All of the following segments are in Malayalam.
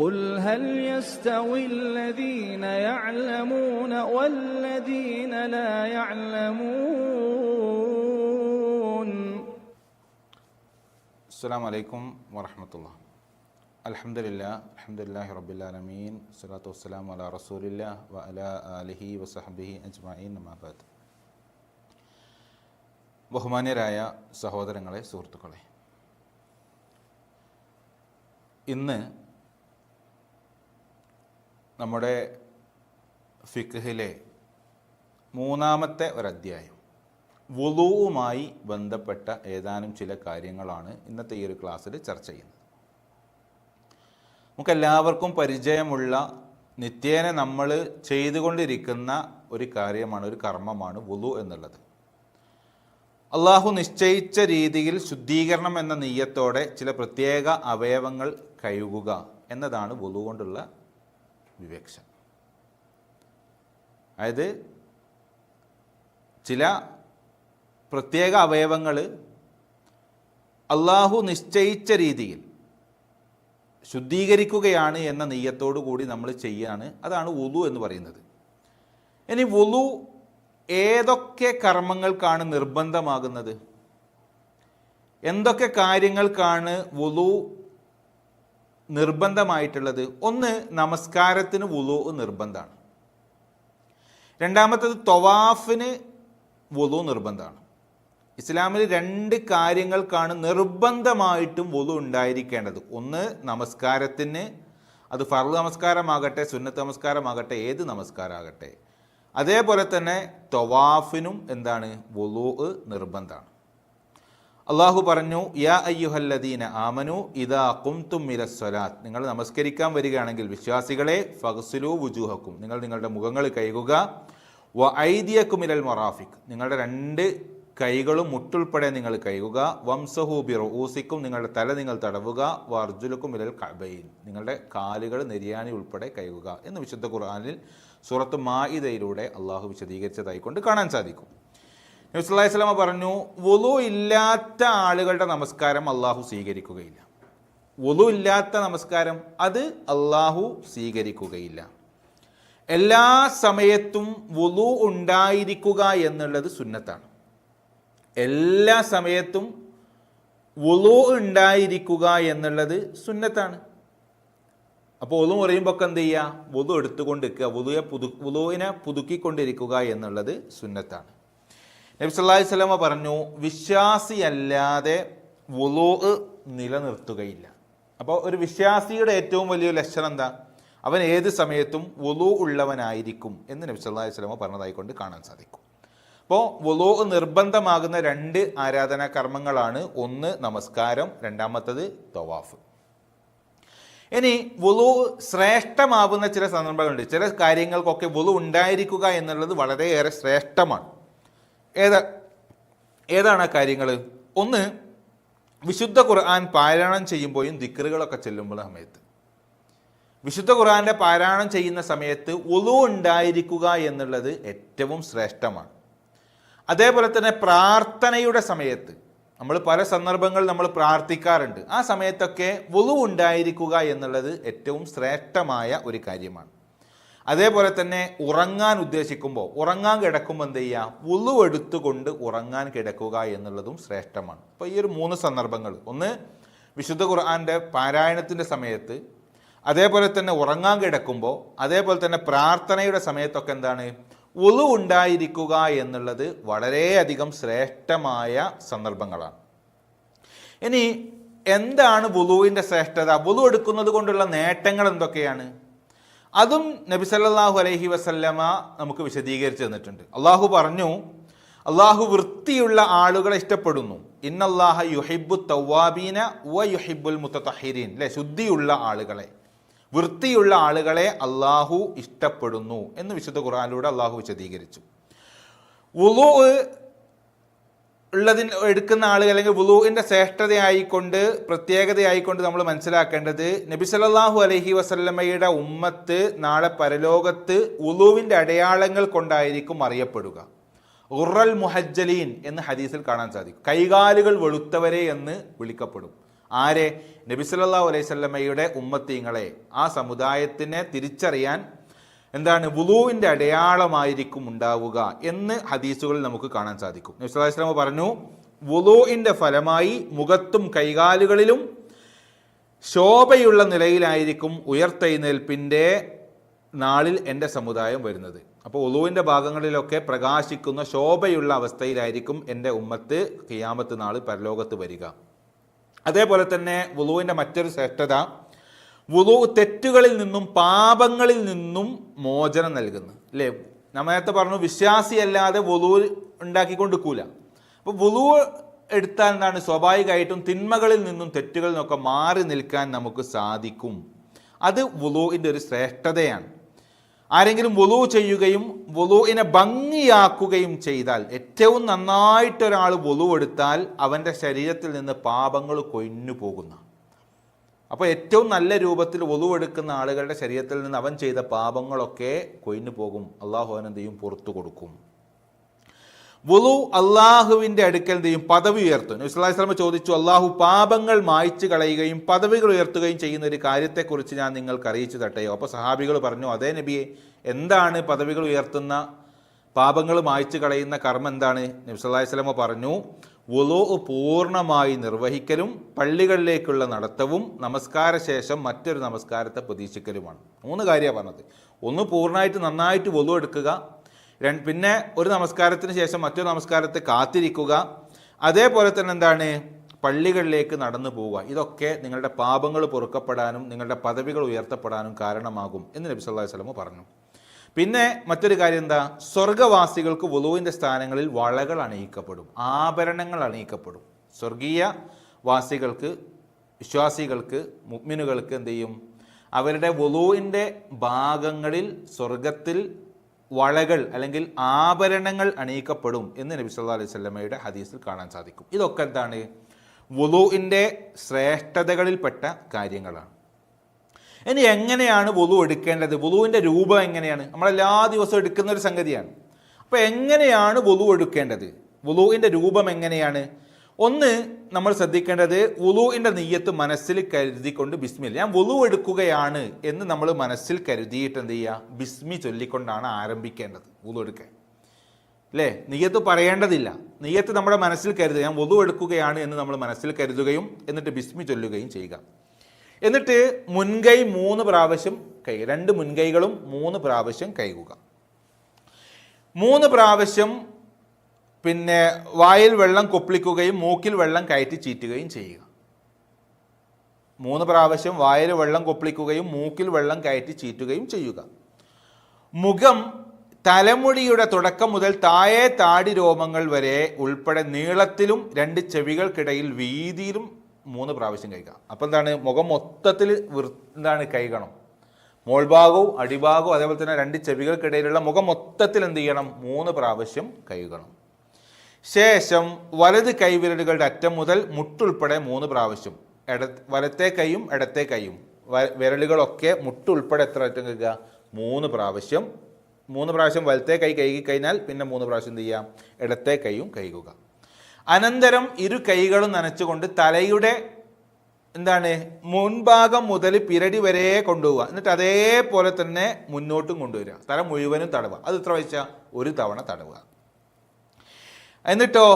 قل هل يستوي الذين يعلمون والذين لا يعلمون അസ്സാം വലൈക്കും വറഹമത്തുള്ള അലഹമില്ല അലഹമുല്ലാ റബ്ബുലാലമീൻ സ്വലാത്തു വസ്സലാം അല റസൂലില്ല വ അല അലിഹി വസഹബിഹി അജ്മീൻ നമാബാദ് ബഹുമാന്യരായ സഹോദരങ്ങളെ സുഹൃത്തുക്കളെ ഇന്ന് നമ്മുടെ ഫിഖിലെ മൂന്നാമത്തെ ഒരധ്യായം. വുളുവുമായി ബന്ധപ്പെട്ട ഏതാനും ചില കാര്യങ്ങളാണ് ഇന്നത്തെ ഈ ഒരു ക്ലാസ്സിൽ ചർച്ച ചെയ്യുന്നത്. നമുക്കെല്ലാവർക്കും പരിചയമുള്ള നിത്യേന നമ്മൾ ചെയ്തുകൊണ്ടിരിക്കുന്ന ഒരു കാര്യമാണ് ഒരു കർമ്മമാണ് വുളു എന്നുള്ളത്. അള്ളാഹു നിശ്ചയിച്ച രീതിയിൽ ശുദ്ധീകരണം എന്ന നീയത്തോടെ ചില പ്രത്യേക അവയവങ്ങൾ കഴുകുക എന്നതാണ് വുളു കൊണ്ടുള്ള വിവക്ഷ അതായത് ചില പ്രത്യേക അവയവങ്ങൾ അള്ളാഹു നിശ്ചയിച്ച രീതിയിൽ ശുദ്ധീകരിക്കുകയാണ് എന്ന നെയ്യത്തോടു കൂടി നമ്മൾ ചെയ്യാണ്. അതാണ് വുളു എന്ന് പറയുന്നത്. ഇനി വുളു ഏതൊക്കെ കർമ്മങ്ങൾക്കാണ് നിർബന്ധമാകുന്നത്? എന്തൊക്കെ കാര്യങ്ങൾക്കാണ് വുളു നിർബന്ധമായിട്ടുള്ളത് ഒന്ന് നമസ്കാരത്തിന് വുളു നിർബന്ധമാണ്. രണ്ടാമത്തത് തൊവാഫിന് വുളു നിർബന്ധമാണ്. ഇസ്ലാമിൽ രണ്ട് കാര്യങ്ങൾക്കാണ് നിർബന്ധമായിട്ടും വുളു ഉണ്ടായിരിക്കേണ്ടത്. ഒന്ന് നമസ്കാരത്തിന് അത് ഫർദ് നമസ്കാരമാകട്ടെ സുന്നത്ത് നമസ്കാരമാകട്ടെ ഏത് നമസ്കാരമാകട്ടെ. അതേപോലെ തന്നെ തൊവാഫിനും എന്താണ്? വുളു നിർബന്ധമാണ്. അള്ളാഹു പറഞ്ഞു യാ അയ്യുഹല്ലദീന ആമനു ഇതാ കുംതും മിലസ്വലാത്ത് നിങ്ങൾ നമസ്കരിക്കാൻ വരികയാണെങ്കിൽ വിശ്വാസികളെ ഫഹസുലു വുജൂഹക്കും നിങ്ങൾ നിങ്ങളുടെ മുഖങ്ങൾ കഴുകുക. വ ഐദിയക്കും ഇലൽ മൊറാഫിക് നിങ്ങളുടെ രണ്ട് കൈകളും മുട്ടുൾപ്പെടെ നിങ്ങൾ കഴുകുക. വംസഹു ബിറു ഊസിക്കും നിങ്ങളുടെ തല നിങ്ങൾ തടവുക. വ അർജുലക്കും ഇലൽ കബയിൻ നിങ്ങളുടെ കാലുകൾ നെരിയാനി ഉൾപ്പെടെ കഴുകുക എന്ന് വിശുദ്ധ ഖുർആനിൽ സുറത്ത് മായിദയിലൂടെ അള്ളാഹു വിശദീകരിച്ചതായിക്കൊണ്ട് കാണാൻ സാധിക്കും. നബിസ്വല്ലാഹി സ്വലാമ പറഞ്ഞു വുളു ഇല്ലാത്ത ആളുകളുടെ നമസ്കാരം അള്ളാഹു സ്വീകരിക്കുകയില്ല. വുളു ഇല്ലാത്ത നമസ്കാരം അത് അള്ളാഹു സ്വീകരിക്കുകയില്ല. എല്ലാ സമയത്തും വുളു ഉണ്ടായിരിക്കുക എന്നുള്ളത് സുന്നത്താണ്. എല്ലാ സമയത്തും വുളു ഉണ്ടായിരിക്കുക എന്നുള്ളത് സുന്നത്താണ്. അപ്പോൾ ഒതു പറയുമ്പോൾ ഒക്കെ എന്ത് ചെയ്യുക വുളു എടുത്തുകൊണ്ട് നിൽക്കുക പുതു വുളുവിനെ പുതുക്കിക്കൊണ്ടിരിക്കുക എന്നുള്ളത് സുന്നത്താണ്. നബി സ്വലമ പറഞ്ഞു വിശ്വാസിയല്ലാതെ വുളൂ നിലനിർത്തുകയില്ല. അപ്പോൾ ഒരു വിശ്വാസിയുടെ ഏറ്റവും വലിയ ലക്ഷണം എന്താ? അവൻ ഏത് സമയത്തും വുളു ഉള്ളവനായിരിക്കും എന്ന് നബി സ്വലമ പറഞ്ഞതായിക്കൊണ്ട് കാണാൻ സാധിക്കും. അപ്പോൾ വുളൂ നിർബന്ധമാകുന്ന രണ്ട് ആരാധനാ കർമ്മങ്ങളാണ്. ഒന്ന് നമസ്കാരം രണ്ടാമത്തത് തവാഫ്. ഇനി വുളു ശ്രേഷ്ഠമാവുന്ന ചില സന്ദർഭങ്ങളുണ്ട്. ചില കാര്യങ്ങൾക്കൊക്കെ വുളു ഉണ്ടായിരിക്കുക എന്നുള്ളത് വളരെയേറെ ശ്രേഷ്ഠമാണ്. ഏതാ ഏതാണ് ആ കാര്യങ്ങൾ ഒന്ന് വിശുദ്ധ ഖുർആൻ പാരായണം ചെയ്യുമ്പോഴും ദിക്കറുകളൊക്കെ ചെല്ലുമ്പോൾ സമയത്ത്. വിശുദ്ധ ഖുർആാന്റെ പാരായണം ചെയ്യുന്ന സമയത്ത് ഉളു ഉണ്ടായിരിക്കുക എന്നുള്ളത് ഏറ്റവും ശ്രേഷ്ഠമാണ്. അതേപോലെ തന്നെ പ്രാർത്ഥനയുടെ സമയത്ത് നമ്മൾ പല സന്ദർഭങ്ങളിൽ നമ്മൾ പ്രാർത്ഥിക്കാറുണ്ട്. ആ സമയത്തൊക്കെ വുളു ഉണ്ടായിരിക്കുക എന്നുള്ളത് ഏറ്റവും ശ്രേഷ്ഠമായ ഒരു കാര്യമാണ്. അതേപോലെ തന്നെ ഉറങ്ങാൻ ഉദ്ദേശിക്കുമ്പോൾ ഉറങ്ങാൻ കിടക്കുമ്പോൾ എന്ത് ചെയ്യുക? വുളു എടുത്തുകൊണ്ട് ഉറങ്ങാൻ കിടക്കുക എന്നുള്ളതും ശ്രേഷ്ഠമാണ്. അപ്പോൾ ഈ ഒരു മൂന്ന് സന്ദർഭങ്ങൾ. ഒന്ന് വിശുദ്ധ ഖുർആാന്റെ പാരായണത്തിന്റെ സമയത്ത് അതേപോലെ തന്നെ ഉറങ്ങാൻ കിടക്കുമ്പോൾ അതേപോലെ തന്നെ പ്രാർത്ഥനയുടെ സമയത്തൊക്കെ എന്താണ്? ഉളു ഉണ്ടായിരിക്കുക എന്നുള്ളത് വളരെയധികം ശ്രേഷ്ഠമായ സന്ദർഭങ്ങളാണ്. ഇനി എന്താണ് വുളുവിന്റെ ശ്രേഷ്ഠത? വുളു എടുക്കുന്നത് കൊണ്ടുള്ള നേട്ടങ്ങൾ എന്തൊക്കെയാണ്? അതും നബി സല്ലാഹു അലൈഹി വസല്ലമ നമുക്ക് വിശദീകരിച്ചു തന്നിട്ടുണ്ട്. അള്ളാഹു പറഞ്ഞു അള്ളാഹു വൃത്തിയുള്ള ആളുകളെ ഇഷ്ടപ്പെടുന്നു. ഇന്നല്ലാഹ യുഹിബു തവാബീന വ യുഹിബുൽ മുത്തഹിരീൻ. അല്ലെ ശുദ്ധിയുള്ള ആളുകളെ. വൃത്തിയുള്ള ആളുകളെ അള്ളാഹു ഇഷ്ടപ്പെടുന്നു എന്ന് വിശുദ്ധ ഖുർആനിലൂടെ അള്ളാഹു വിശദീകരിച്ചു. വുളു ഉള്ളതിന് എടുക്കുന്ന ആളുകൾ അല്ലെങ്കിൽ വുളുവിന്റെ ശ്രേഷ്ഠതയായിക്കൊണ്ട് പ്രത്യേകതയായിക്കൊണ്ട് നമ്മൾ മനസ്സിലാക്കേണ്ടത് നബി സല്ലല്ലാഹു അലൈഹി വസല്ലമയുടെ ഉമ്മത്ത് നാളെ പരലോകത്ത് ഉളുവിന്റെ അടയാളങ്ങൾ കൊണ്ടായിരിക്കും അറിയപ്പെടുക. ഉറൽ മുഹജ്ജലീൻ എന്ന് ഹദീസിൽ കാണാൻ സാധിക്കും. കൈകാലുകൾ വെളുത്തവരെ എന്ന് വിളിക്കപ്പെടും. ആരെ? നബി സല്ലല്ലാഹു അലൈഹി സ്വല്ലമ്മയുടെ ഉമ്മത്തീങ്ങളെ ആ സമുദായത്തിനെ തിരിച്ചറിയാൻ എന്താണ് വുളുവിന്റെ അടയാളമായിരിക്കും ഉണ്ടാവുക എന്ന് ഹദീസുകളിൽ നമുക്ക് കാണാൻ സാധിക്കും. നബി സല്ലല്ലാഹു അലൈഹി വസല്ലമ പറഞ്ഞു വുളുവിന്റെ ഫലമായി മുഖത്തും കൈകാലുകളിലും ശോഭയുള്ള നിലയിലായിരിക്കും ഉയർത്തെഴുന്നേൽപ്പിന്റെ നാളിൽ എന്റെ സമുദായം വരുന്നത്. അപ്പോൾ ഒലുവിന്റെ ഭാഗങ്ങളിലൊക്കെ പ്രകാശിക്കുന്ന ശോഭയുള്ള അവസ്ഥയിലായിരിക്കും എന്റെ ഉമ്മത്ത് കിയാമത്ത് നാൾ പരലോകത്ത് വരിക. അതേപോലെ തന്നെ വുളുവിന്റെ മറ്റൊരു ശ്രേഷ്ഠത വുളു തെറ്റുകളിൽ നിന്നും പാപങ്ങളിൽ നിന്നും മോചനം നൽകുന്നു. അല്ലേ? നമ്മൾ നേരത്തെ പറഞ്ഞു വിശ്വാസിയല്ലാതെ വുളു ഉണ്ടാക്കിക്കൊണ്ടിരിക്കൂല. അപ്പോൾ വുളു എടുത്താൽ എന്താണ്? സ്വാഭാവികമായിട്ടും തിന്മകളിൽ നിന്നും തെറ്റുകളിൽ നിന്നൊക്കെ മാറി നിൽക്കാൻ നമുക്ക് സാധിക്കും. അത് വുളുവിന്റെ ഒരു ശ്രേഷ്ഠതയാണ്. ആരെങ്കിലും വുളു ചെയ്യുകയും വുളുവിനെ ഭംഗിയാക്കുകയും ചെയ്താൽ ഏറ്റവും നന്നായിട്ടൊരാൾ വുളു എടുത്താൽ അവന്റെ ശരീരത്തിൽ നിന്ന് പാപങ്ങൾ കൊഴിഞ്ഞു പോകുന്ന അപ്പോൾ ഏറ്റവും നല്ല രൂപത്തിൽ വുളു എടുക്കുന്ന ആളുകളുടെ ശരീരത്തിൽ നിന്ന് അവൻ ചെയ്ത പാപങ്ങളൊക്കെ കൊയിഞ്ഞു പോകും. അള്ളാഹു അവനെന്തെയും പുറത്തു കൊടുക്കും. വുളു അള്ളാഹുവിന്റെ അടുക്കൽ എന്ത് ചെയ്യും? പദവി ഉയർത്തും. ഇസ്ലാഹി സ്വലമ ചോദിച്ചു അള്ളാഹു പാപങ്ങൾ മായ്ച്ചു കളയുകയും പദവികൾ ഉയർത്തുകയും ചെയ്യുന്ന ഒരു കാര്യത്തെക്കുറിച്ച് ഞാൻ നിങ്ങൾക്ക് അറിയിച്ചു തട്ടയോ? അപ്പോൾ സഹാബികൾ പറഞ്ഞു അതേ നബിയെ എന്താണ് പദവികൾ ഉയർത്തുന്ന പാപങ്ങൾ മായ്ച്ചു കളയുന്ന കർമ്മം എന്താണ്? നബി സ്വലമ പറഞ്ഞു വുളു പൂർണമായി നിർവഹിക്കലും പള്ളികളിലേക്കുള്ള നടത്തവും നമസ്കാര ശേഷം മറ്റൊരു നമസ്കാരത്തെ പ്രതീക്ഷിക്കലുമാണ്. മൂന്ന് കാര്യമാണ് പറഞ്ഞത്. ഒന്ന് പൂർണമായിട്ട് നന്നായിട്ട് വുളു എടുക്കുക. രണ്ട് പിന്നെ ഒരു നമസ്കാരത്തിന് ശേഷം മറ്റൊരു നമസ്കാരത്തെ കാത്തിരിക്കുക. അതേപോലെ തന്നെ എന്താണ്? പള്ളികളിലേക്ക് നടന്നു പോവുക. ഇതൊക്കെ നിങ്ങളുടെ പാപങ്ങൾ പൊറുക്കപ്പെടാനും നിങ്ങളുടെ പദവികൾ ഉയർത്തപ്പെടാനും കാരണമാകും എന്ന് നബി സല്ലല്ലാഹു അലൈഹി വസല്ലം പറഞ്ഞു. പിന്നെ മറ്റൊരു കാര്യം എന്താ? സ്വർഗവാസികൾക്ക് വുളുവിന്റെ സ്ഥാനങ്ങളിൽ വളകൾ അണിയിക്കപ്പെടും. ആഭരണങ്ങൾ അണിയിക്കപ്പെടും. സ്വർഗീയ വാസികൾക്ക് വിശ്വാസികൾക്ക് മുഗ്മിനുകൾക്ക് എന്ത് ചെയ്യും? അവരുടെ വുളുവിന്റെ ഭാഗങ്ങളിൽ സ്വർഗത്തിൽ വളകൾ അല്ലെങ്കിൽ ആഭരണങ്ങൾ അണിയിക്കപ്പെടും എന്ന് നബി സല്ലാ അലൈഹി സ്വലമയുടെ ഹദീസിൽ കാണാൻ സാധിക്കും. ഇതൊക്കെ എന്താണ്? വുളുവിന്റെ ശ്രേഷ്ഠതകളിൽപ്പെട്ട കാര്യങ്ങളാണ്. ഇനി എങ്ങനെയാണ് വുളു എടുക്കേണ്ടത്? വുളുവിന്റെ രൂപം എങ്ങനെയാണ്? നമ്മളെല്ലാ ദിവസവും എടുക്കുന്ന ഒരു സംഗതിയാണ്. അപ്പോൾ എങ്ങനെയാണ് വുളു എടുക്കേണ്ടത്? വുളുവിന്റെ രൂപം എങ്ങനെയാണ്? ഒന്ന് നമ്മൾ ശ്രദ്ധിക്കേണ്ടത് വുളുവിന്റെ നെയ്യത്ത് മനസ്സിൽ കരുതിക്കൊണ്ട് ബിസ്മില്ല. ഞാൻ വുളു എടുക്കുകയാണ് എന്ന് നമ്മൾ മനസ്സിൽ കരുതിയിട്ട് എന്ത് ചെയ്യുക? ബിസ്മി ചൊല്ലിക്കൊണ്ടാണ് ആരംഭിക്കേണ്ടത് വുളു എടുക്കാൻ. അല്ലേ? നെയ്യത്ത് പറയേണ്ടതില്ല. നെയ്യത്ത് നമ്മുടെ മനസ്സിൽ കരുതുക. ഞാൻ വുളു എടുക്കുകയാണ് എന്ന് നമ്മൾ മനസ്സിൽ കരുതുകയും എന്നിട്ട് ബിസ്മി ചൊല്ലുകയും ചെയ്യുക. എന്നിട്ട് മുൻകൈ മൂന്ന് പ്രാവശ്യം കൈ രണ്ട് മുൻകൈകളും മൂന്ന് പ്രാവശ്യം കൈകുക. മൂന്ന് പ്രാവശ്യം പിന്നെ വായിൽ വെള്ളം കൊപ്പിളിക്കുകയും മൂക്കിൽ വെള്ളം കയറ്റി ചീറ്റുകയും ചെയ്യുക. മൂന്ന് പ്രാവശ്യം വായിൽ വെള്ളം കൊപ്പിളിക്കുകയും മൂക്കിൽ വെള്ളം കയറ്റി ചീറ്റുകയും ചെയ്യുക. മുഖം തലമുടിയുടെ തുടക്കം മുതൽ താഴെ താടി രോമങ്ങൾ വരെ ഉൾപ്പെടെ നീളത്തിലും രണ്ട് ചെവികൾക്കിടയിൽ വീതിയിലും മൂന്ന് പ്രാവശ്യം കഴിക്കുക അപ്പോൾ എന്താണ്? മുഖം മൊത്തത്തിൽ വൃ എന്താണ്? കഴുകണം മോൾഭാഗവും അടിഭാഗവും അതേപോലെ തന്നെ രണ്ട് ചെവികൾക്കിടയിലുള്ള മുഖം മൊത്തത്തിൽ എന്ത് ചെയ്യണം? മൂന്ന് പ്രാവശ്യം കഴുകണം ശേഷം വലത് കൈവിരലുകളുടെ അറ്റം മുതൽ മുട്ടുൾപ്പെടെ മൂന്ന് പ്രാവശ്യം. ഇട വലത്തെ കൈയും ഇടത്തെ കൈയും. വിരലുകളൊക്കെ മുട്ടുൾപ്പെടെ എത്ര അറ്റം കഴുകുക? മൂന്ന് പ്രാവശ്യം. മൂന്ന് പ്രാവശ്യം വലത്തെ കൈ കഴുകി കഴിഞ്ഞാൽ പിന്നെ മൂന്ന് പ്രാവശ്യം എന്ത് ചെയ്യാം? ഇടത്തെ കൈയും കഴുകുക. അനന്തരം ഇരു കൈകളും നനച്ചുകൊണ്ട് തലയുടെ എന്താണ് മുൻഭാഗം മുതൽ പിരടി വരെ കൊണ്ടുപോവുക. എന്നിട്ട് അതേപോലെ തന്നെ മുന്നോട്ടും കൊണ്ടുവരിക. തല മുഴുവനും തടവുക. അത് എത്ര വെച്ചാൽ ഒരു തവണ തടവുക. എന്നിട്ടോ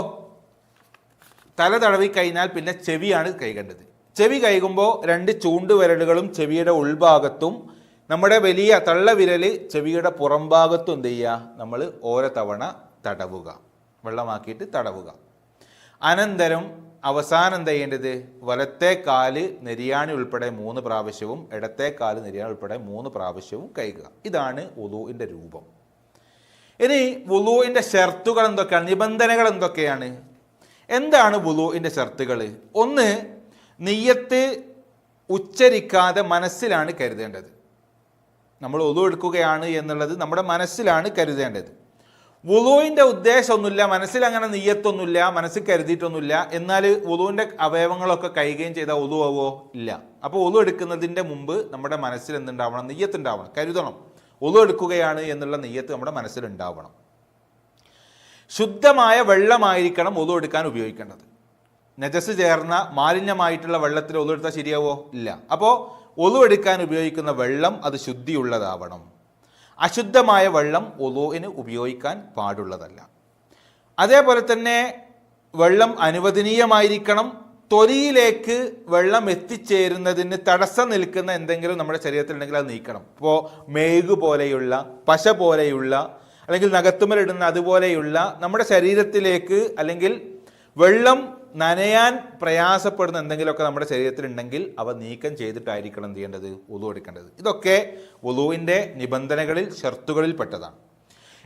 തല തടവി കഴിഞ്ഞാൽ പിന്നെ ചെവിയാണ് കൈകേണ്ടത് ചെവി കൈകുമ്പോൾ രണ്ട് ചൂണ്ടുവിരലുകളും ചെവിയുടെ ഉൾഭാഗത്തും നമ്മുടെ വലിയ തള്ളവിരൽ ചെവിയുടെ പുറംഭാഗത്തും എന്ത് ചെയ്യുക? നമ്മൾ ഓരോ തവണ തടവുക. വെള്ളമാക്കിയിട്ട് തടവുക. അനന്തരം അവസാനം എന്താ ചെയ്യേണ്ടത്? വലത്തെ കാൽ നെരിയാണി ഉൾപ്പെടെ മൂന്ന് പ്രാവശ്യവും ഇടത്തെ കാൽ നെരിയാണി ഉൾപ്പെടെ മൂന്ന് പ്രാവശ്യവും കഴിക്കുക ഇതാണ് ഒലുവിന്റെ രൂപം. ഇനി വുലുവിന്റെ ഷർത്തുകൾ എന്തൊക്കെയാണ്? നിബന്ധനകൾ എന്തൊക്കെയാണ്? എന്താണ് വുലുവിന്റെ ഷർത്തുകൾ? ഒന്ന് നെയ്യത്ത് ഉച്ചരിക്കാതെ മനസ്സിലാണ് കരുതേണ്ടത്. നമ്മൾ ഒതു എടുക്കുകയാണ് എന്നുള്ളത് നമ്മുടെ മനസ്സിലാണ് കരുതേണ്ടത്. വുളുവിന്റെ ഉദ്ദേശമൊന്നുമില്ല മനസ്സിൽ അങ്ങനെ നെയ്യത്തൊന്നുമില്ല മനസ്സിൽ കരുതിയിട്ടൊന്നുമില്ല. എന്നാൽ വുളുവിന്റെ അവയവങ്ങളൊക്കെ കൈകയും ചെയ്താൽ ഒതു ആവോ ഇല്ല. അപ്പോൾ ഒതു എടുക്കുന്നതിന്റെ മുമ്പ് നമ്മുടെ മനസ്സിൽ എന്തുണ്ടാവണം? നെയ്യത്തുണ്ടാവണം. കരുതണം. ഒതു എടുക്കുകയാണ് എന്നുള്ള നെയ്യത്ത് നമ്മുടെ മനസ്സിലുണ്ടാവണം ശുദ്ധമായ വെള്ളമായിരിക്കണം ഒതു എടുക്കാൻ ഉപയോഗിക്കേണ്ടത്. നജസ് ചേർന്ന മാലിന്യമായിട്ടുള്ള വെള്ളത്തിൽ ഒതു എടുത്താൽ ശരിയാവോ? ഇല്ല. അപ്പോൾ ഒതു എടുക്കാൻ ഉപയോഗിക്കുന്ന വെള്ളം അത് ശുദ്ധിയുള്ളതാവണം. അശുദ്ധമായ വെള്ളം ഒലുവിന് ഉപയോഗിക്കാൻ പാടുള്ളതല്ല. അതേപോലെ തന്നെ വെള്ളം അനുവദനീയമായിരിക്കണം. തൊലിയിലേക്ക് വെള്ളം എത്തിച്ചേരുന്നതിന് തടസ്സം നിൽക്കുന്ന എന്തെങ്കിലും നമ്മുടെ ശരീരത്തിൽ ഉണ്ടെങ്കിൽ അത് നീക്കണം. ഇപ്പോൾ മേഘ് പോലെയുള്ള പശ പോലെയുള്ള അല്ലെങ്കിൽ നഖത്തുമലിടുന്ന അതുപോലെയുള്ള നമ്മുടെ ശരീരത്തിലേക്ക് അല്ലെങ്കിൽ വെള്ളം നനയാൻ പ്രയാസപ്പെടുന്ന എന്തെങ്കിലുമൊക്കെ നമ്മുടെ ശരീരത്തിലുണ്ടെങ്കിൽ അവ നീക്കം ചെയ്തിട്ടായിരിക്കണം എന്ത് ചെയ്യേണ്ടത്? ഉളു എടുക്കേണ്ടത്. ഇതൊക്കെ ഉളുവിന്റെ നിബന്ധനകളിൽ ഷർത്തുകളിൽ പെട്ടതാണ്.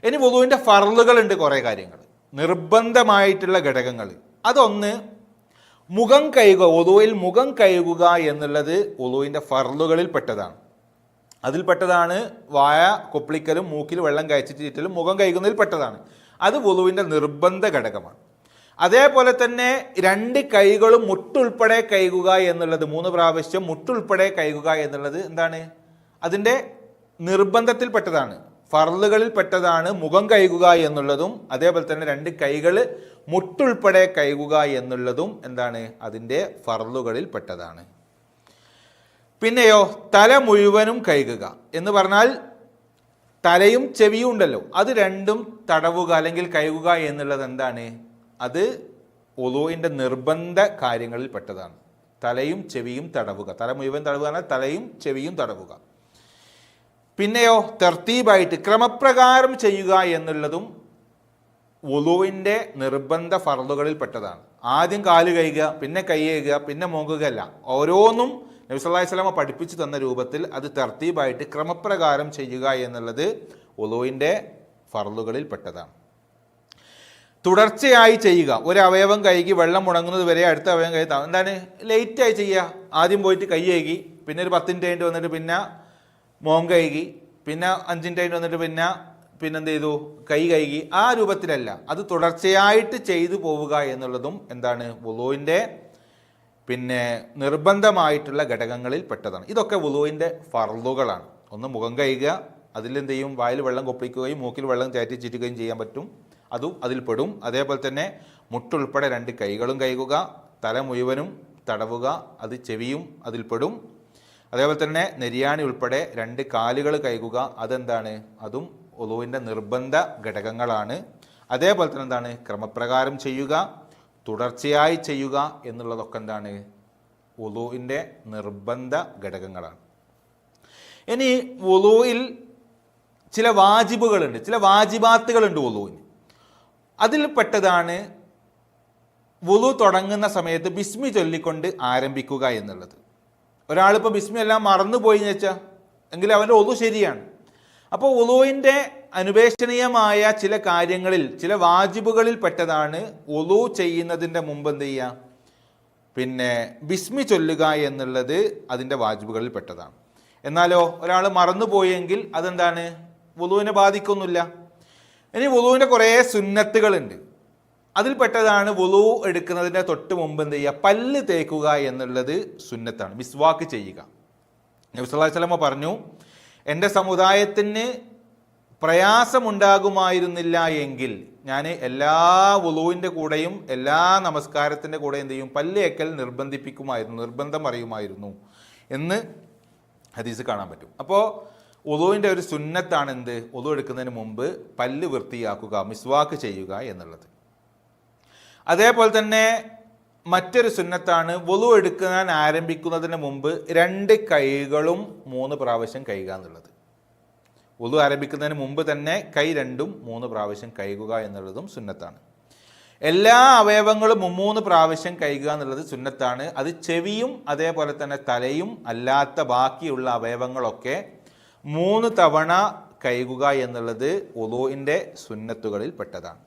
ഇനി ഉളുവിന്റെ ഫറലുകളുണ്ട് കുറേ കാര്യങ്ങൾ. നിർബന്ധമായിട്ടുള്ള ഘടകങ്ങൾ. അതൊന്ന് മുഖം കഴുകുക. ഒതുവിൽ മുഖം കഴുകുക എന്നുള്ളത് ഒതുവിന്റെ ഫറലുകളിൽ പെട്ടതാണ്. അതിൽപ്പെട്ടതാണ് വായ കൊപ്പിളിക്കലും മൂക്കിൽ വെള്ളം കയച്ചിട്ട് ചുറ്റലും മുഖം കഴുകുന്നതിൽ പെട്ടതാണ്. അത് വുളുവിന്റെ നിർബന്ധ ഘടകമാണ്. അതേപോലെ തന്നെ രണ്ട് കൈകളും മുട്ടുൾപ്പെടെ കൈകുക എന്നുള്ളത് മൂന്ന് പ്രാവശ്യം മുട്ടുൾപ്പെടെ കൈകുക എന്നുള്ളത് എന്താണ്? അതിന്റെ നിർബന്ധത്തിൽപ്പെട്ടതാണ്. ഫറലുകളിൽ പെട്ടതാണ് മുഖം കൈകുക എന്നുള്ളതും അതേപോലെ തന്നെ രണ്ട് കൈകൾ മുട്ടുൾപ്പെടെ കൈകുക എന്നുള്ളതും എന്താണ്? അതിന്റെ ഫറലുകളിൽ പെട്ടതാണ് പിന്നെയോ തല മുഴുവനും കൈകുക എന്ന് പറഞ്ഞാൽ തലയും ചെവിയും ഉണ്ടല്ലോ. അത് രണ്ടും തടവുക അല്ലെങ്കിൽ കൈകുക എന്നുള്ളത് എന്താണ്? അത് ഒലുവിന്റെ നിർബന്ധ കാര്യങ്ങളിൽ പെട്ടതാണ്. തലയും ചെവിയും തടവുക. തല മുഴുവൻ തടവുക എന്നാൽ തലയും ചെവിയും തടവുക. പിന്നെയോ തെർത്തീബായിട്ട് ക്രമപ്രകാരം ചെയ്യുക എന്നുള്ളതും ഒലുവിന്റെ നിർബന്ധ ഫറലുകളിൽ പെട്ടതാണ്. ആദ്യം കാൽ കഴുകുക പിന്നെ കൈ കഴുകുക പിന്നെ മോങ്ങുകയല്ല ഓരോന്നും നബി സല്ലല്ലാഹു അലൈഹി വസല്ലമ പഠിപ്പിച്ചു തന്ന രൂപത്തിൽ അത് തെർത്തീബായിട്ട് ക്രമപ്രകാരം ചെയ്യുക എന്നുള്ളത് ഒലുവിന്റെ ഫറലുകളിൽ പെട്ടതാണ്. തുടർച്ചയായി ചെയ്യുക. ഒരു അവയവം കഴുകി വെള്ളം മുടങ്ങുന്നത് വരെ അടുത്ത അവയവം കഴുകി എന്താണ്? ലേറ്റായി ചെയ്യുക. ആദ്യം പോയിട്ട് കൈ കഴുകി പിന്നെ ഒരു പത്തിന്റെ ആയിട്ട് വന്നിട്ട് പിന്നെ മോം കഴുകി പിന്നെ അഞ്ചിന്റെ ആയിട്ട് വന്നിട്ട് പിന്നെ പിന്നെന്ത് ചെയ്തു? കൈ കഴുകി. ആ രൂപത്തിലല്ല. അത് തുടർച്ചയായിട്ട് ചെയ്തു പോവുക എന്നുള്ളതും എന്താണ്? വുളുവിന്റെ പിന്നെ നിർബന്ധമായിട്ടുള്ള ഘടകങ്ങളിൽ പെട്ടതാണ്. ഇതൊക്കെ വുളുവിന്റെ ഫർലുകളാണ് ഒന്ന് മുഖം കഴുകുക അതിലെന്ത് ചെയ്യും? വായിൽ വെള്ളം കൊപ്പിക്കുകയും മൂക്കിൽ വെള്ളം ചാറ്റി ചീറ്റുകയും ചെയ്യാൻ പറ്റും. അതും അതിൽ പെടും. അതേപോലെ തന്നെ മുട്ടുൾപ്പെടെ രണ്ട് കൈകളും കഴുകുക തല മുഴുവനും തടവുക അത് ചെവിയും അതിൽ പെടും. അതേപോലെ തന്നെ നെരിയാണി ഉൾപ്പെടെ രണ്ട് കാലുകൾ കഴുകുക അതെന്താണ്? അതും ഒലുവിന്റെ നിർബന്ധ ഘടകങ്ങളാണ്. അതേപോലെ തന്നെ എന്താണ്? ക്രമപ്രകാരം ചെയ്യുക തുടർച്ചയായി ചെയ്യുക എന്നുള്ളതൊക്കെ എന്താണ്? ഒലുവിന്റെ നിർബന്ധ ഘടകങ്ങളാണ്. ഇനി ഒലുവിൽ ചില വാജിബുകളുണ്ട്. ചില വാജിബാത്തുകളുണ്ട് ഉളുവിന് അതിൽപ്പെട്ടതാണ് വുളു തുടങ്ങുന്ന സമയത്ത് ബിസ്മി ചൊല്ലിക്കൊണ്ട് ആരംഭിക്കുക എന്നുള്ളത്. ഒരാളിപ്പോൾ ബിസ്മി എല്ലാം മറന്നുപോയി വെച്ചാൽ എങ്കിൽ അവന്റെ ഒതു ശരിയാണ്. അപ്പോൾ ഒതുവിന്റെ അനുപേക്ഷണീയമായ ചില കാര്യങ്ങളിൽ ചില വാജിബുകളിൽ പെട്ടതാണ് ഒതു ചെയ്യുന്നതിന്റെ മുമ്പ് എന്ത് ചെയ്യുക പിന്നെ ബിസ്മി ചൊല്ലുക എന്നുള്ളത് അതിന്റെ വാജിബുകളിൽ പെട്ടതാണ്. എന്നാലോ ഒരാൾ മറന്നുപോയെങ്കിൽ അതെന്താണ്? വുളുവിനെ ബാധിക്കൊന്നുമില്ല. ഇനി വുളുവിന്റെ കുറേ സുന്നത്തുകളുണ്ട്. അതിൽപ്പെട്ടതാണ് വുളു എടുക്കുന്നതിന്റെ തൊട്ട് മുമ്പ് എന്ത് ചെയ്യുക? പല്ല് തേക്കുക എന്നുള്ളത് സുന്നത്താണ്. മിസ്വാക്ക് ചെയ്യുക. നബി സല്ലല്ലാഹു അലൈഹി പറഞ്ഞു എന്റെ സമുദായത്തിന് പ്രയാസമുണ്ടാകുമായിരുന്നില്ല എങ്കിൽ ഞാൻ എല്ലാ വുളുവിന്റെ കൂടെയും എല്ലാ നമസ്കാരത്തിന്റെ കൂടെ എന്ത് ചെയ്യും? പല്ലേക്കൽ നിർബന്ധിപ്പിക്കുമായിരുന്നു നിർബന്ധം അറിയുമായിരുന്നു എന്ന് ഹദീസ് കാണാൻ പറ്റും. അപ്പോൾ ഉളുവിന്റെ ഒരു സുന്നത്താണ് എന്ത് ഒതു എടുക്കുന്നതിന് മുമ്പ് പല്ല് വൃത്തിയാക്കുക മിസ്വാക്ക് ചെയ്യുക എന്നുള്ളത്. അതേപോലെ തന്നെ മറ്റൊരു സുന്നത്താണ് ഒതു എടുക്കാൻ ആരംഭിക്കുന്നതിന് മുമ്പ് രണ്ട് കൈകളും മൂന്ന് പ്രാവശ്യം കഴുകുക എന്നുള്ളത്. ഒതു ആരംഭിക്കുന്നതിന് മുമ്പ് തന്നെ കൈ രണ്ടും മൂന്ന് പ്രാവശ്യം കഴുകുക എന്നുള്ളതും സുന്നത്താണ്. എല്ലാ അവയവങ്ങളും മുമ്മൂന്ന് പ്രാവശ്യം കഴുകുക എന്നുള്ളത് സുന്നത്താണ്. അത് ചെവിയും അതേപോലെ തന്നെ തലയും അല്ലാത്ത ബാക്കിയുള്ള അവയവങ്ങളൊക്കെ മൂന്ന് തവണ കഴുകുക എന്നുള്ളത് ഒലോയിന്റെ സുന്നത്തുകളിൽ പെട്ടതാണ്.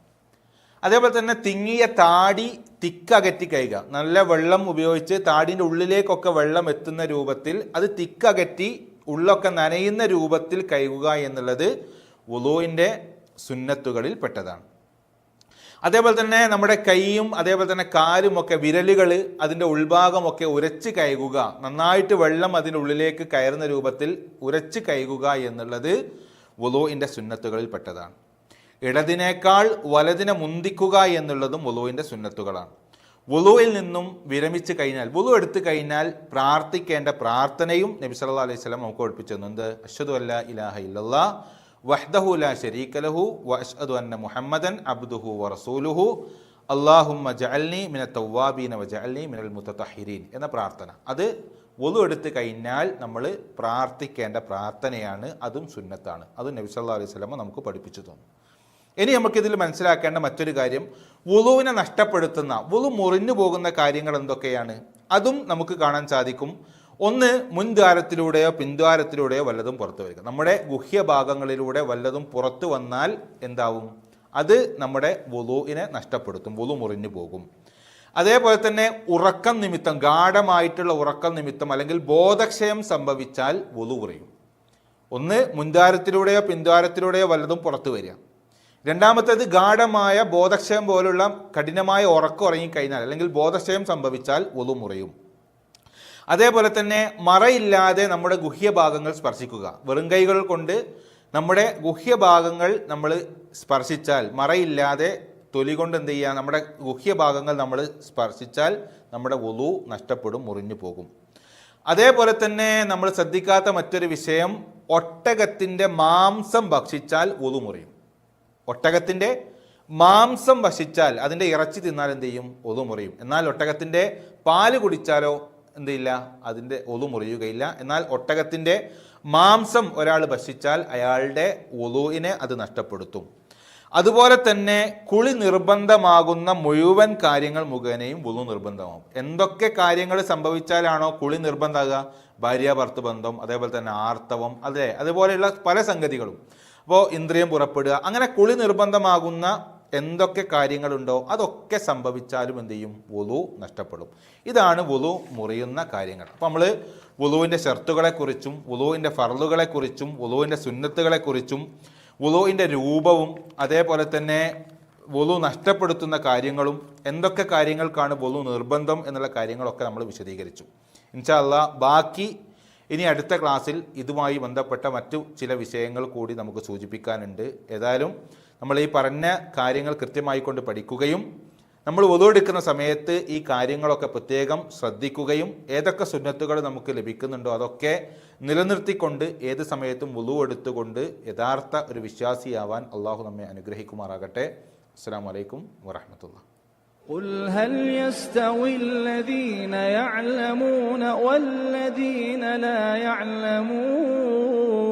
അതേപോലെ തന്നെ തിങ്ങിയ താടി തിക്കകറ്റി കഴുകുക. നല്ല വെള്ളം ഉപയോഗിച്ച് താടിന്റെ ഉള്ളിലേക്കൊക്കെ വെള്ളം എത്തുന്ന രൂപത്തിൽ അത് തിക്കകറ്റി ഉള്ളൊക്കെ നനയുന്ന രൂപത്തിൽ കഴുകുക എന്നുള്ളത് ഒലോയിന്റെ സുന്നത്തുകളിൽ പെട്ടതാണ്. അതേപോലെ തന്നെ നമ്മുടെ കൈയും അതേപോലെ തന്നെ കാലും ഒക്കെ വിരലുകൾ അതിന്റെ ഉൾഭാഗമൊക്കെ ഉരച്ച് കഴുകുക. നന്നായിട്ട് വെള്ളം അതിന്റെ ഉള്ളിലേക്ക് കയറുന്ന രൂപത്തിൽ ഉരച്ച് കഴുകുക എന്നുള്ളത് വുളുവിന്റെ സുന്നത്തുകളിൽ പെട്ടതാണ്. ഇടതിനേക്കാൾ വലതിനെ മുന്തിക്കുക എന്നുള്ളതും വുളുവിന്റെ സുന്നത്തുകളാണ്. വുളുവിൽ നിന്നും വിരമിച്ച് കഴിഞ്ഞാൽ വുളു എടുത്തു കഴിഞ്ഞാൽ പ്രാർത്ഥിക്കേണ്ട പ്രാർത്ഥനയും നബി അലൈഹി സ്വലം നമുക്ക് ഒഴിപ്പിച്ചു തന്നുണ്ട് അഷ്ഹദു അല്ല ഇലാഹ ഇല്ലല്ലാ. വഹ്ദഹു ലാ ശരീക ലഹു വ അഷ്ഹദു അന്ന മുഹമ്മദൻ അബ്ദുഹു വ റസൂലുഹു. അല്ലാഹുമ്മ ജഅൽനി മിന തവ്വാബീന വ ജഅൽനി മിനൽ മുത്തഹിരീൻ എന്ന പ്രാർത്ഥന. അത് വുളു എടുത്തു കഴിഞ്ഞാൽ നമ്മൾ പ്രാർത്ഥിക്കേണ്ട പ്രാർത്ഥനയാണ് അതും സുന്നത്താണ്. അതും നബി സല്ലാ അലൈഹി വസല്ലം നമുക്ക് പഠിപ്പിച്ചു തന്നു. ഇനി നമുക്കിതിൽ മനസ്സിലാക്കേണ്ട മറ്റൊരു കാര്യം വുളുവിനെ നഷ്ടപ്പെടുത്തുന്ന വുളു മുറിഞ്ഞു പോകുന്ന കാര്യങ്ങൾ എന്തൊക്കെയാണ്? അതും നമുക്ക് കാണാൻ സാധിക്കും. ഒന്ന് മുൻദ്വാരത്തിലൂടെയോ പിൻദ്വാരത്തിലൂടെയോ വല്ലതും പുറത്തു വരിക. നമ്മുടെ ഗുഹ്യഭാഗങ്ങളിലൂടെ വല്ലതും പുറത്തു വന്നാൽ എന്താവും? അത് നമ്മുടെ വുളുവിനെ നഷ്ടപ്പെടുത്തും വുളു മുറിഞ്ഞു പോകും. അതേപോലെ തന്നെ ഉറക്കം നിമിത്തം ഗാഠമായിട്ടുള്ള ഉറക്കം നിമിത്തം അല്ലെങ്കിൽ ബോധക്ഷയം സംഭവിച്ചാൽ വുളു കുറയും ഒന്ന് മുൻദ്വാരത്തിലൂടെയോ പിൻദ്വാരത്തിലൂടെയോ വല്ലതും പുറത്തു വരിക. രണ്ടാമത്തേത് ഗാഠമായ ബോധക്ഷയം പോലുള്ള കഠിനമായ ഉറക്കം ഉറങ്ങിക്കഴിഞ്ഞാൽ അല്ലെങ്കിൽ ബോധക്ഷയം സംഭവിച്ചാൽ വുളു മുറയും. അതേപോലെ തന്നെ മറയില്ലാതെ നമ്മുടെ ഗുഹ്യഭാഗങ്ങൾ സ്പർശിക്കുക. വെറും കൈകൾ കൊണ്ട് നമ്മുടെ ഗുഹ്യഭാഗങ്ങൾ നമ്മൾ സ്പർശിച്ചാൽ മറയില്ലാതെ തൊലി കൊണ്ട് എന്ത് ചെയ്യുക നമ്മുടെ ഗുഹ്യഭാഗങ്ങൾ നമ്മൾ സ്പർശിച്ചാൽ നമ്മുടെ ഒലു നഷ്ടപ്പെടും മുറിഞ്ഞു പോകും. അതേപോലെ തന്നെ നമ്മൾ ശ്രദ്ധിക്കാത്ത മറ്റൊരു വിഷയം ഒട്ടകത്തിന്റെ മാംസം ഭക്ഷിച്ചാൽ ഒതു മുറിയും. ഒട്ടകത്തിന്റെ മാംസം ഭക്ഷിച്ചാൽ അതിന്റെ ഇറച്ചി തിന്നാൽ എന്ത് ചെയ്യും? ഒതു മുറിയും. എന്നാൽ ഒട്ടകത്തിന്റെ പാൽ കുടിച്ചാലോ എന്ത് ചെയ്യില്ല അതിന്റെ ഒതു മുറിയുകയില്ല. എന്നാൽ ഒട്ടകത്തിന്റെ മാംസം ഒരാൾ ഭക്ഷിച്ചാൽ അയാളുടെ ഒതുവിനെ അത് നഷ്ടപ്പെടുത്തും. അതുപോലെ തന്നെ കുളി നിർബന്ധമാകുന്ന മുഴുവൻ കാര്യങ്ങൾ മുഖേനയും വുളു നിർബന്ധമാകും. എന്തൊക്കെ കാര്യങ്ങൾ സംഭവിച്ചാലാണോ കുളി നിർബന്ധമാകുക? ഭാര്യ ഭർത്തൃ ബന്ധം അതേപോലെ തന്നെ ആർത്തവം അതെ അതുപോലെയുള്ള പല സംഗതികളും. അപ്പോൾ ഇന്ദ്രിയം പുറപ്പെടുക. അങ്ങനെ കുളി നിർബന്ധമാകുന്ന എന്തൊക്കെ കാര്യങ്ങളുണ്ടോ അതൊക്കെ സംഭവിച്ചാലും എന്ത് ചെയ്യും? വുളു നഷ്ടപ്പെടും. ഇതാണ് വുളു മുറിയുന്ന കാര്യങ്ങൾ. അപ്പോൾ നമ്മൾ വുളുവിന്റെ ഷർത്തുകളെക്കുറിച്ചും വുളുവിന്റെ ഫറലുകളെക്കുറിച്ചും വുളുവിന്റെ സുന്നത്തുകളെക്കുറിച്ചും വുളുവിന്റെ രൂപവും അതേപോലെ തന്നെ വുളു നഷ്ടപ്പെടുത്തുന്ന കാര്യങ്ങളും എന്തൊക്കെ കാര്യങ്ങൾക്കാണ് വുളു നിർബന്ധം എന്നുള്ള കാര്യങ്ങളൊക്കെ നമ്മൾ വിശദീകരിച്ചു. ഇൻഷാ അല്ലാ ബാക്കി ഇനി അടുത്ത ക്ലാസ്സിൽ ഇതുമായി ബന്ധപ്പെട്ട മറ്റു ചില വിഷയങ്ങൾ കൂടി നമുക്ക് സൂചിപ്പിക്കാനുണ്ട്. ഏതായാലും നമ്മൾ ഈ പറഞ്ഞ കാര്യങ്ങൾ കൃത്യമായി കൊണ്ട് പഠിക്കുകയും നമ്മൾ ഒതുവെടുക്കുന്ന സമയത്ത് ഈ കാര്യങ്ങളൊക്കെ പ്രത്യേകം ശ്രദ്ധിക്കുകയും ഏതൊക്കെ സുന്നത്തുകൾ നമുക്ക് ലഭിക്കുന്നുണ്ടോ അതൊക്കെ നിലനിർത്തിക്കൊണ്ട് ഏത് സമയത്തും വുളു എടുത്തുകൊണ്ട് യഥാർത്ഥ ഒരു വിശ്വാസിയാവാൻ അള്ളാഹു നമ്മെ അനുഗ്രഹിക്കുമാറാകട്ടെ അസ്സാം വലൈക്കും വറഹമത്തുള്ള قل هل يستوي الذين يعلمون والذين لا يعلمون